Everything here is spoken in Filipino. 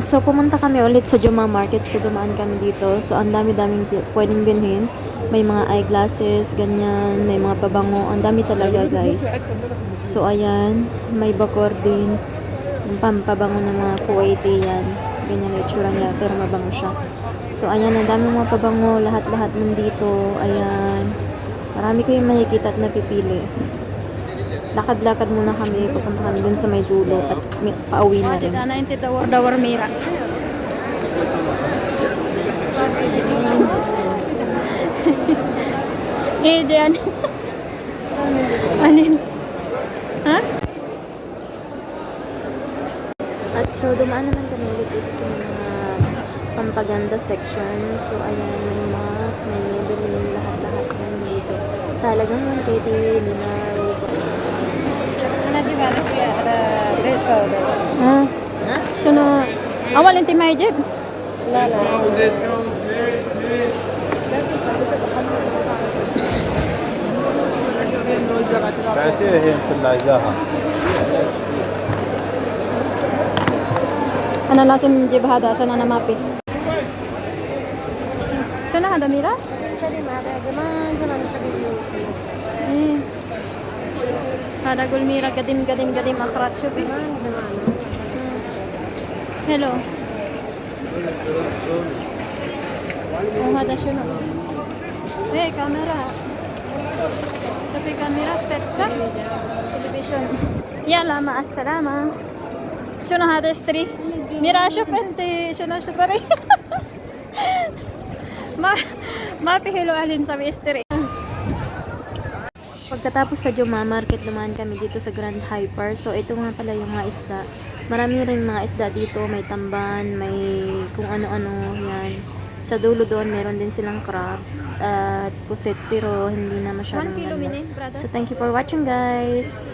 So, pumunta kami ulit sa Juma Market. So, dumaan kami dito. So, ang dami-daming pwedeng binhin. May mga eyeglasses, ganyan. May mga pabango. Ang dami talaga, guys. So, ayan. May bakor din. Yung pampabango ng mga Kuwaiti yan. Ganyan ang itsura niya, pero mabango siya. So, ayan. Ang dami mga pabango. Lahat-lahat nandito. Ayan. Marami kayong makikita at napipili. Lakad-lakad muna kami. Papunta kami dun sa may dulo. At may, pauwi na rin. Dawar mira. eh, diyan. Anin? Ha? At so, dumaan naman kami ulit dito sa mga pampaganda section. So, ayan, may map, may Maybelline, lahat-lahat yan dito. Sa halagang 1KD, nila, Ano di ba? Ada dress powder. Ha? Suno. Awal inti may jeb. Lala. بعتيه هي انت اللي عايزاها أنا لازم نجيب هذا عشان أنا ما في. شنو هذا ميرا؟ إيه. هذا قول ميرا قديم قديم قديم أخرات شوفي هلو وهذا شنو؟ ايه كاميرا شوفي كاميرا ست صح؟ تلفزيون يلا مع السلامة شنو هذا اشتري؟ ميرا شوف انت شنو اشتري؟ ما ما في حلو أهل نسوي اشتري Pagkatapos sa Juma Market, dumaan kami dito sa Grand Hyper. So, ito nga pala yung mga isda. Marami rin mga isda dito. May tamban, may kung ano-ano. Yan. Sa dulo doon, meron din silang crabs at puset pero hindi na masyadong One kilo, brother. So, thank you for watching guys.